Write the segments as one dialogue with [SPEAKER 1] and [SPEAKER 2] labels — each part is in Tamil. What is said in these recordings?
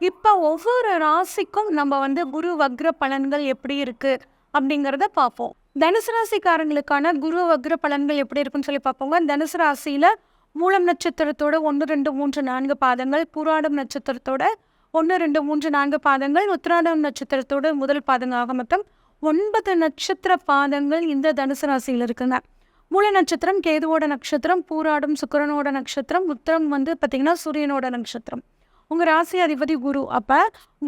[SPEAKER 1] இப்போ ஒவ்வொரு ராசிக்கும் நம்ம வந்து குரு வக்ர பலன்கள் எப்படி இருக்குது அப்படிங்கிறத பார்ப்போம். தனுசு ராசிக்காரங்களுக்கான குரு வக்ர பலன்கள் எப்படி இருக்குன்னு சொல்லி பார்ப்போங்க. தனுசு ராசியில் மூலம் நட்சத்திரத்தோட ஒன்று ரெண்டு மூன்று நான்கு பாதங்கள் புராடம் நட்சத்திரத்தோட ஒன்று ரெண்டு மூன்று நான்கு பாதங்கள் உத்திராடம் நட்சத்திரத்தோட முதல் பாதங்கள் ஆக மொத்தம் ஒன்பது நட்சத்திர பாதங்கள் இந்த தனுசு ராசியில் இருக்குங்க. மூல நட்சத்திரம் கேதுவோட நட்சத்திரம் பூராடும் சுக்கரனோட நட்சத்திரம் உத்திரம் வந்து பார்த்திங்கன்னா சூரியனோட நட்சத்திரம். உங்கள் ராசி அதிபதி குரு. அப்போ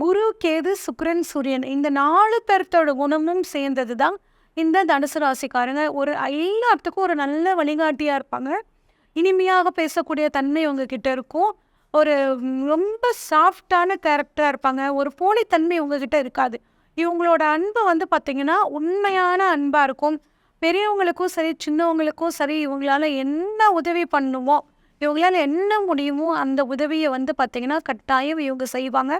[SPEAKER 1] குரு கேது சுக்ரன் சூரியன் இந்த நாலு பேர்த்தோட குணமும் சேர்ந்தது தான் இந்த தனுசு ராசிக்காரங்க. ஒரு எல்லாத்துக்கும் ஒரு நல்ல வழிகாட்டியாக இருப்பாங்க. இனிமையாக பேசக்கூடிய தன்மை உங்ககிட்ட இருக்கும். ஒரு ரொம்ப சாஃப்டான கேரக்டராக இருப்பாங்க. ஒரு போலித்தன்மை உங்ககிட்ட இருக்காது. இவங்களோட அன்பு வந்து பார்த்திங்கன்னா உண்மையான அன்பாக இருக்கும். பெரியவங்களுக்கும் சரி சின்னவங்களுக்கும் சரி இவங்களால என்ன உதவி பண்ணுமோ இவங்களால் என்ன முடியுமோ அந்த உதவியை வந்து பார்த்திங்கன்னா கட்டாயம் இவங்க செய்வாங்க.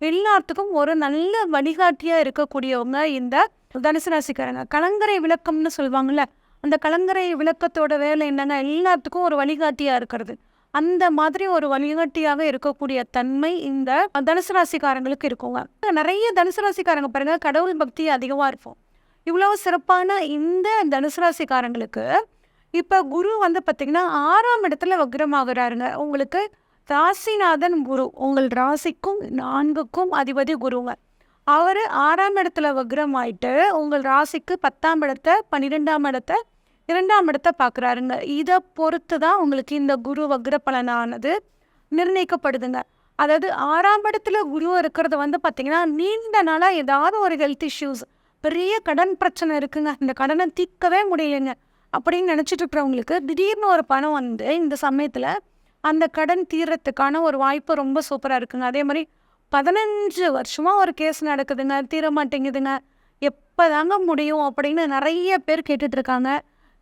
[SPEAKER 1] எல்லாத்துக்கும் ஒரு நல்ல வழிகாட்டியாக இருக்கக்கூடியவங்க இந்த தனுசு ராசிக்காரங்க. கலங்கரை விளக்கம்னு சொல்லுவாங்கள்ல அந்த கலங்கரை விளக்கத்தோட வேலை என்னன்னா எல்லாத்துக்கும் ஒரு வழிகாட்டியாக இருக்கிறது. அந்த மாதிரி ஒரு வழிகாட்டியாக இருக்கக்கூடிய தன்மை இந்த தனுசு ராசிக்காரங்களுக்கு இருக்குங்க. நிறைய தனுசு ராசிக்காரங்க பாருங்க கடவுள் பக்தி அதிகமாக இருக்கும் இவ்வளோ சிறப்பான இந்த தனுசு ராசிக்காரங்களுக்கு இப்போ குரு வந்து பார்த்திங்கன்னா ஆறாம் இடத்துல வக்ரமாகிறாருங்க. உங்களுக்கு ராசிநாதன் குரு. உங்கள் ராசிக்கும் நான்குக்கும் அதிபதி குருங்க. அவர் ஆறாம் இடத்துல வக்ரம் ஆயிட்டு உங்கள் ராசிக்கு பத்தாம் இடத்த பன்னிரெண்டாம் இடத்த இரண்டாம் இடத்த பார்க்குறாருங்க இதை பொறுத்து தான் உங்களுக்கு இந்த குரு வக்ர பலனானது நிர்ணயிக்கப்படுதுங்க. அதாவது ஆறாம் இடத்துல குரு இருக்கிறது வந்து பார்த்திங்கன்னா நீண்ட நாளாக ஏதாவது ஒரு ஹெல்த் இஷ்யூஸ் பெரிய கடன் பிரச்சனை இருக்குங்க. இந்த கடனை தீர்க்கவே முடியலைங்க. அப்படின்னு நினச்சிட்டு இருக்கிறவங்களுக்கு திடீர்னு ஒரு பணம் வந்து இந்த சமயத்தில் அந்த கடன் தீர்றதுக்கான ஒரு வாய்ப்பு ரொம்ப சூப்பராக இருக்குங்க. அதே மாதிரி பதினஞ்சு வருஷமாக ஒரு கேஸ் நடக்குதுங்க. தீர மாட்டேங்குதுங்க. எப்போதாங்க முடியும் அப்படின்னு நிறைய பேர் கேட்டுட்ருக்காங்க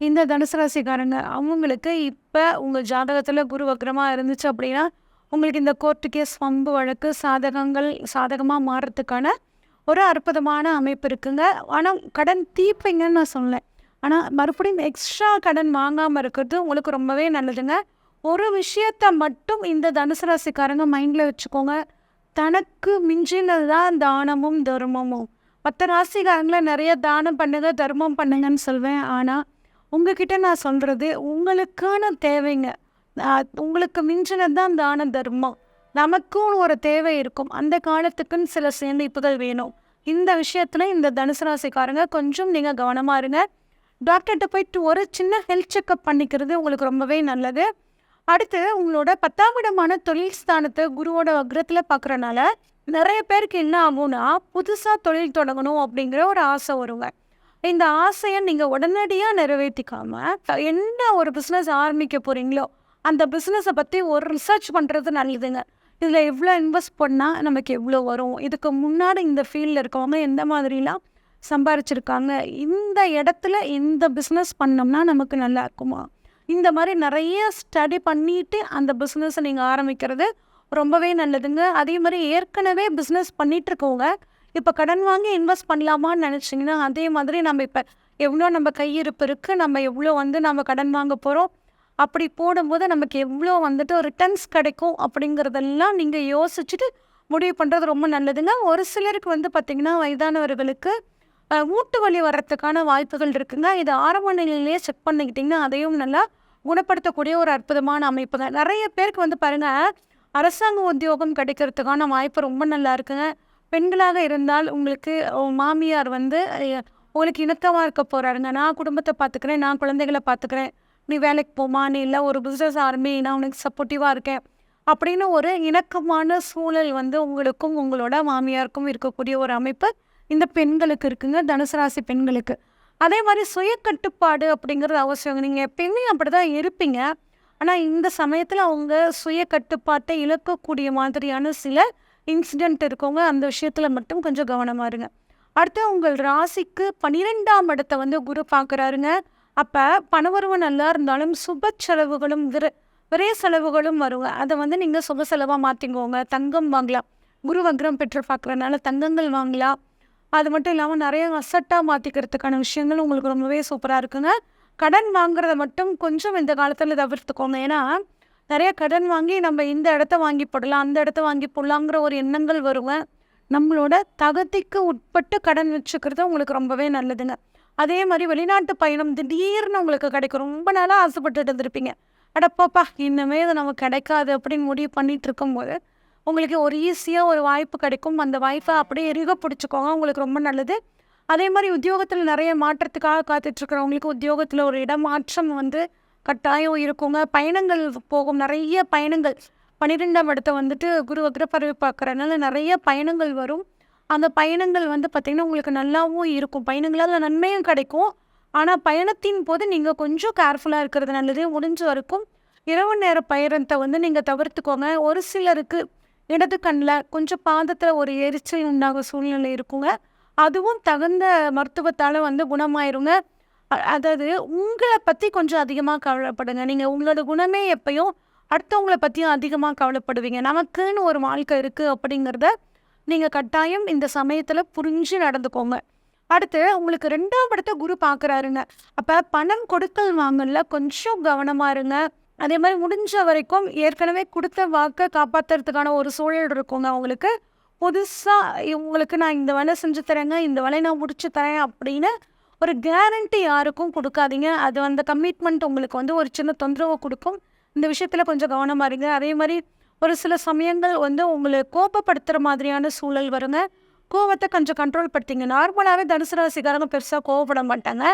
[SPEAKER 1] இந்த தனுசு ராசிக்காரங்க அவங்களுக்கு இப்போ உங்கள் ஜாதகத்தில் குரு வக்ரமாக இருந்துச்சு அப்படின்னா உங்களுக்கு இந்த கோர்ட்டு கேஸ் வம்பு வழக்கு சாதகங்கள் சாதகமாக மாறுறதுக்கான ஒரு அற்புதமான அமைப்பு இருக்குங்க. ஆனால் கடன் தீப்பைங்கன்னு நான் சொன்னேன் ஆனால் மறுபடியும் எக்ஸ்ட்ரா கடன் வாங்காமல் இருக்கிறது உங்களுக்கு ரொம்பவே நல்லதுங்க. ஒரு விஷயத்த மட்டும் இந்த தனுசு ராசிக்காரங்க மைண்டில் வச்சுக்கோங்க. தனக்கு மிஞ்சினது தான் தானமும் தர்மமும். மற்ற ராசிக்காரங்கள நிறைய தானம் பண்ணுங்க தர்மம் பண்ணுங்கன்னு சொல்வேன். ஆனால் உங்ககிட்ட நான் சொல்கிறது உங்களுக்கான தேவைங்க. உங்களுக்கு மிஞ்சினது தான் தான தர்மம். நமக்கும் ஒரு தேவை இருக்கும். அந்த காலத்துக்குன்னு சில சேமிப்புகள் வேணும். இந்த விஷயத்தில் இந்த தனுசு ராசிக்காரங்க கொஞ்சம் நீங்கள் கவனமாக இருங்க. டாக்டர்கிட்ட போயிட்டு ஒரு சின்ன ஹெல்த் செக்கப் பண்ணிக்கிறது உங்களுக்கு ரொம்பவே நல்லது. அடுத்து உங்களோட பத்தாம் இடமான தொழில் ஸ்தானத்தை குருவோட வக்ரத்தில் பார்க்குறனால நிறைய பேருக்கு என்ன ஆகும்னா புதுசாக தொழில் தொடங்கணும் அப்படிங்கிற ஒரு ஆசை வருங்க. இந்த ஆசையை நீங்கள் உடனடியாக நிறைவேற்றிக்காம என்ன ஒரு பிஸ்னஸ் ஆரம்பிக்க போகிறீங்களோ அந்த பிஸ்னஸை பற்றி ஒரு ரிசர்ச் பண்ணுறது நல்லதுங்க. இதில் எவ்வளோ இன்வெஸ்ட் பண்ணால் நமக்கு எவ்வளோ வரும்? இதுக்கு முன்னாடி இந்த ஃபீல்டில் இருக்கவங்க எந்த மாதிரிலாம் சம்பாரிச்சிருக்காங்க. இந்த இடத்துல இந்த பிஸ்னஸ் பண்ணோம்னா நமக்கு நல்லா இருக்குமா? இந்த மாதிரி நிறைய ஸ்டடி பண்ணிவிட்டு அந்த பிஸ்னஸை நீங்கள் ஆரம்பிக்கிறது ரொம்பவே நல்லதுங்க. அதே மாதிரி ஏற்கனவே பிஸ்னஸ் பண்ணிகிட்டு இருக்கவங்க இப்போ கடன் வாங்கி இன்வெஸ்ட் பண்ணலாமான்னு நினச்சிங்கன்னா அதே மாதிரி நம்ம இப்போ எவ்வளோ நம்ம கையிருப்பு இருக்குது நம்ம எவ்வளோ வந்து நம்ம கடன் வாங்க போகிறோம் அப்படி போடும்போது நமக்கு எவ்வளோ வந்துட்டு ரிட்டர்ன்ஸ் கிடைக்கும் அப்படிங்கிறதெல்லாம் நீங்கள் யோசிச்சுட்டு முடிவு பண்ணுறது ரொம்ப நல்லதுங்க. ஒரு சிலருக்கு வந்து பார்த்திங்கன்னா வயதானவர்களுக்கு மூட்டு வலி வர்றதுக்கான வாய்ப்புகள் இருக்குங்க. இது ஆரம்ப நிலையிலேயே செக் பண்ணிக்கிட்டிங்கன்னா அதையும் நல்லா குணப்படுத்தக்கூடிய ஒரு அற்புதமான அமைப்புங்க. நிறைய பேருக்கு வந்து பாருங்கள் அரசாங்க உத்தியோகம் கிடைக்கிறதுக்கான வாய்ப்பு ரொம்ப நல்லா இருக்குங்க. பெண்களாக இருந்தால் உங்களுக்கு மாமியார் வந்து உங்களுக்கு இணக்கமாக இருக்க போகிறாருங்க நான் குடும்பத்தை பார்த்துக்கிறேன் நான் குழந்தைகளை பார்த்துக்கிறேன். நீ வேலைக்கு போமா நீ இல்லை ஒரு பிஸ்னஸ் ஆரம்பி நான் உனக்கு சப்போர்ட்டிவாக இருக்கேன். அப்படின்னு ஒரு இணக்கமான சூழல் வந்து உங்களுக்கும் உங்களோட மாமியாருக்கும் இருக்கக்கூடிய ஒரு அமைப்பு இந்த பெண்களுக்கு இருக்குங்க தனுசு ராசி பெண்களுக்கு. அதே மாதிரி சுய கட்டுப்பாடு அப்படிங்கிறது அவசியம். நீங்கள் எப்பயுமே அப்படி தான் இருப்பீங்க. ஆனால் இந்த சமயத்தில் அவங்க சுய கட்டுப்பாட்டை இழக்கக்கூடிய மாதிரியான சில இன்சிடெண்ட் இருக்கவங்க அந்த விஷயத்தில் மட்டும் கொஞ்சம் கவனமாக இருங்க. அடுத்து உங்கள் ராசிக்கு பன்னிரெண்டாம் இடத்தை வந்து குரு பார்க்குறாருங்க அப்போ பணவரவு நல்லா இருந்தாலும் சுப செலவுகளும் விர விரைய செலவுகளும் வருங்க. அதை வந்து நீங்கள் சுப செலவாக மாற்றிக்கோங்க தங்கம் வாங்கலாம். குரு வக்ரம் பெற்று பார்க்குறதுனால தங்கங்கள் வாங்கலாம். அது மட்டும் இல்லாமல் நிறைய அசட்டாக மாற்றிக்கிறதுக்கான விஷயங்கள் உங்களுக்கு ரொம்பவே சூப்பராக இருக்குங்க. கடன் வாங்குறத மட்டும் கொஞ்சம் இந்த காலத்தில் தவிர்த்துக்கோங்க. ஏன்னா நிறைய கடன் வாங்கி நம்ம இந்த இடத்த வாங்கி போடலாம் அந்த இடத்த வாங்கி போடலாங்கிற ஒரு எண்ணங்கள் வருங்க. நம்மளோட தகுதிக்கு உட்பட்டு கடன் வச்சுக்கிறது உங்களுக்கு ரொம்பவே நல்லதுங்க. அதே மாதிரி வெளிநாட்டு பயணம் திடீர்னு உங்களுக்கு கிடைக்கும். ரொம்ப நாளாக ஆசைப்பட்டுட்டு இருந்திருப்பீங்க. அடப்பாப்பா இன்னுமே இது நமக்கு கிடைக்காது அப்படின்னு முடிவு பண்ணிட்டு இருக்கும்போது உங்களுக்கு ஒரு ஈஸியாக ஒரு வாய்ப்பு கிடைக்கும். அந்த வாய்ப்பை அப்படியே எரிக பிடிச்சிக்கோங்க. உங்களுக்கு ரொம்ப நல்லது. அதே மாதிரி உத்தியோகத்தில் நிறைய மாற்றத்துக்காக காத்துட்ருக்கிறவங்களுக்கு உத்தியோகத்தில் ஒரு இடமாற்றம் வந்து கட்டாயம் இருக்குங்க. பயணங்கள் போகும். நிறைய பயணங்கள். பன்னிரெண்டாம் இடத்த வந்துட்டு குரு வக்ரப்பறவை பார்க்குறதுனால நிறைய பயணங்கள் வரும். அந்த பயணங்கள் வந்து பார்த்திங்கன்னா உங்களுக்கு நல்லாவும் இருக்கும். பயணங்களால் நன்மையும் கிடைக்கும். ஆனால் பயணத்தின் போது நீங்கள் கொஞ்சம் கேர்ஃபுல்லாக இருக்கிறது நல்லது. முடிஞ்ச வரைக்கும் இரவு நேர பயணத்தை வந்து நீங்கள் தவிர்த்துக்கோங்க. ஒரு சிலருக்கு இடது கண்ணில் கொஞ்சம் பாதத்தில் ஒரு எரிச்சல் உண்டாக சூழ்நிலை இருக்குங்க. அதுவும் தகுந்த மருத்துவத்தால் வந்து குணமாயிருங்க. அதாவது உங்களை பற்றி கொஞ்சம் அதிகமாக கவலைப்படுங்க. நீங்கள் உங்களோட குணமே எப்பயும் அடுத்தவங்கள பற்றியும் அதிகமாக கவலைப்படுவீங்க. நமக்குன்னு ஒரு வாழ்க்கை இருக்குது அப்படிங்கிறத நீங்கள் கட்டாயம் இந்த சமயத்தில் புரிஞ்சு நடந்துக்கோங்க. அடுத்து உங்களுக்கு ரெண்டாம் இடத்த குரு பார்க்குறாருங்க அப்போ பணம் கொடுக்கல் வாங்கல கொஞ்சம் கவனமாக இருங்க. அதே மாதிரி முடிஞ்ச வரைக்கும் ஏற்கனவே கொடுத்த வாக்கை காப்பாற்றுறதுக்கான ஒரு சூழல் இருக்குங்க அவங்களுக்கு புதுசாக உங்களுக்கு நான் இந்த வேலை செஞ்சு தரேங்க இந்த வேலையை நான் முடிச்சு தரேன் அப்படின்னு ஒரு கேரண்டி யாருக்கும் கொடுக்காதீங்க. அது அந்த கமிட்மெண்ட் உங்களுக்கு வந்து ஒரு சின்ன தொந்தரவை கொடுக்கும். இந்த விஷயத்தில் கொஞ்சம் கவனமாக இருங்க. அதே மாதிரி ஒரு சில சமயங்கள் வந்து உங்களை கோபப்படுத்துகிற மாதிரியான சூழல் வருங்க. கோவத்தை கொஞ்சம் கண்ட்ரோல் படுத்திங்க. நார்மலாகவே தனுசு ராசிக்காரங்க பெருசாக கோவப்பட மாட்டாங்க.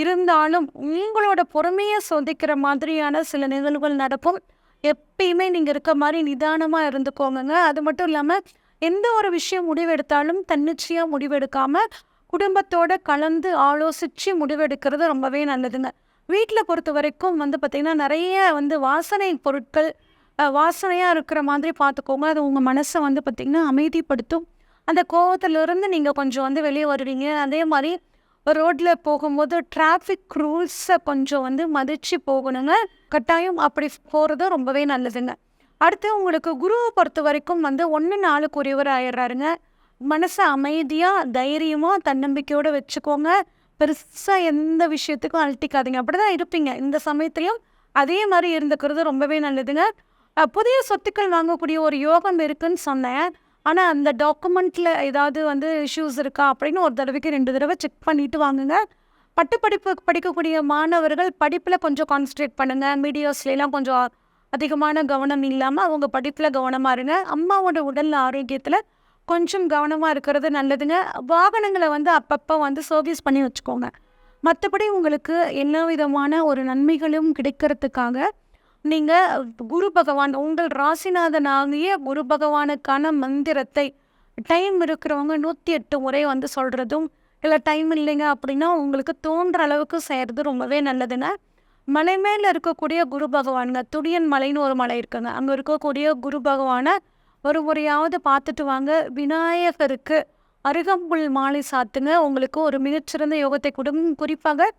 [SPEAKER 1] இருந்தாலும் உங்களோட பொறுமையை சோதிக்கிற மாதிரியான சில நிகழ்வுகள் நடக்கும். எப்பயுமே நீங்கள் இருக்க மாதிரி நிதானமாக இருந்துக்கோங்க அது மட்டும் இல்லாமல் எந்த ஒரு விஷயம் முடிவெடுத்தாலும் தன்னிச்சையாக முடிவெடுக்காமல் குடும்பத்தோட கலந்து ஆலோசித்து முடிவெடுக்கிறது ரொம்பவே நல்லதுங்க. வீட்டில் பொறுத்த வரைக்கும் வந்து பார்த்திங்கன்னா நிறைய வந்து வாசனை பொருட்கள் வாசனையாக இருக்கிற மாதிரி பார்த்துக்கோங்க அது உங்கள் மனசை வந்து பார்த்திங்கன்னா அமைதிப்படுத்தும். அந்த கோபத்திலிருந்து நீங்கள் கொஞ்சம் வந்து வெளியே வருவீங்க. அதே மாதிரி ரோட்டில் போகும்போது டிராஃபிக் ரூல்ஸை கொஞ்சம் வந்து மதித்து போகணுங்க. கட்டாயம் அப்படி போகிறது ரொம்பவே நல்லதுங்க. அடுத்து உங்களுக்கு குருவை பொறுத்த வரைக்கும் வந்து ஒன்று நாளுக்குரியவர் ஆயிடுறாருங்க. மனசை அமைதியாக தைரியமாக தன்னம்பிக்கையோடு வச்சுக்கோங்க. பெருசாக எந்த விஷயத்துக்கும் அழட்டிக்காதீங்க அப்படி தான் இருப்பீங்க. இந்த சமயத்துலையும் அதே மாதிரி இருந்துக்கிறது ரொம்பவே நல்லதுங்க. புதிய சொத்துக்கள் வாங்கக்கூடிய ஒரு யோகம் இருக்குன்னு சொன்னேன். ஆனால் அந்த டாக்குமெண்ட்டில் ஏதாவது வந்து இஷ்யூஸ் இருக்கா அப்படின்னு ஒரு தடவைக்கு ரெண்டு தடவை செக் பண்ணிவிட்டு வாங்குங்க. பட்டுப்படிப்பு படிக்கக்கூடிய மாணவர்கள் படிப்பில் கொஞ்சம் கான்சன்ட்ரேட் பண்ணுங்கள் மீடியாஸ்லாம் கொஞ்சம் அதிகமான கவனம் இல்லாமல் அவங்க படிப்பில் கவனமாக இருங்க. அம்மாவோட உடல் ஆரோக்கியத்தில் கொஞ்சம் கவனமாக இருக்கிறது நல்லதுங்க. வாகனங்களை வந்து அப்பப்போ வந்து சர்வீஸ் பண்ணி வச்சுக்கோங்க. மற்றபடி உங்களுக்கு எல்லா விதமான ஒரு நன்மைகளும் கிடைக்கிறதுக்காக நீங்கள் குரு பகவான் உங்கள் ராசிநாதனாகிய குரு பகவானுக்கான மந்திரத்தை டைம் இருக்கிறவங்க நூற்றி எட்டு முறை வந்து சொல்கிறதும் இல்லை டைம் இல்லைங்க அப்படின்னா உங்களுக்கு தோன்ற அளவுக்கு செய்கிறது ரொம்பவே நல்லதுங்க. மலை மேலே இருக்கக்கூடிய குரு பகவானுங்க துடியன் மலைன்னு ஒரு மலை இருக்குங்க. அங்கே இருக்கக்கூடிய குரு பகவானை ஒரு முறையாவது பார்த்துட்டு வாங்க. விநாயகருக்கு அருகம்புல் மாலை சாத்துங்க. உங்களுக்கு ஒரு மிகச்சிறந்த யோகத்தை கொடுக்கும். குறிப்பாக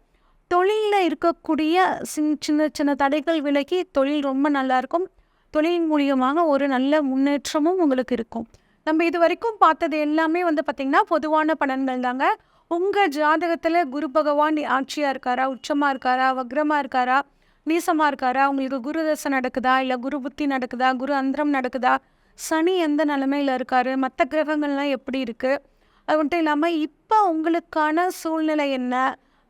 [SPEAKER 1] தொழிலில் இருக்கக்கூடிய சின் சின்ன சின்ன தடைகள் விலகி தொழில் ரொம்ப நல்லாயிருக்கும் தொழில் மூலியமாக ஒரு நல்ல முன்னேற்றமும் உங்களுக்கு இருக்கும். நம்ம இது வரைக்கும் பார்த்தது எல்லாமே வந்து பார்த்திங்கன்னா பொதுவான பலன்கள் தாங்க. உங்கள் ஜாதகத்தில் குரு பகவான் ஆட்சியாக இருக்காரா உச்சமாக இருக்காரா வக்ரமாக இருக்காரா நீசமாக இருக்காரா? உங்களுக்கு குரு தசை நடக்குதா? இல்லை குரு புத்தி நடக்குதா? குரு அந்தரம் நடக்குதா? சனி எந்த நிலமையில் இருக்காரு? மற்ற கிரகங்கள்லாம் எப்படி இருக்குது அது மட்டும் இல்லாமல் இப்போ உங்களுக்கான சூழ்நிலை என்ன?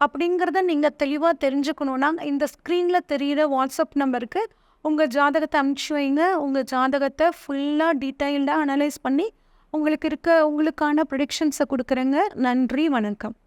[SPEAKER 1] அப்படிங்கிறத நீங்கள் தெளிவாக தெரிஞ்சுக்கணுன்னா இந்த ஸ்க்ரீனில் தெரிகிற வாட்ஸ்அப் நம்பருக்கு உங்கள் ஜாதகத்தை அனுப்பிச்சி வைங்க. உங்கள் ஜாதகத்தை ஃபுல்லாக டீட்டெயில்டாக அனலைஸ் பண்ணி உங்களுக்கு இருக்க உங்களுக்கான ப்ரிடிக்ஷன்ஸை கொடுக்குறேங்க. நன்றி வணக்கம்.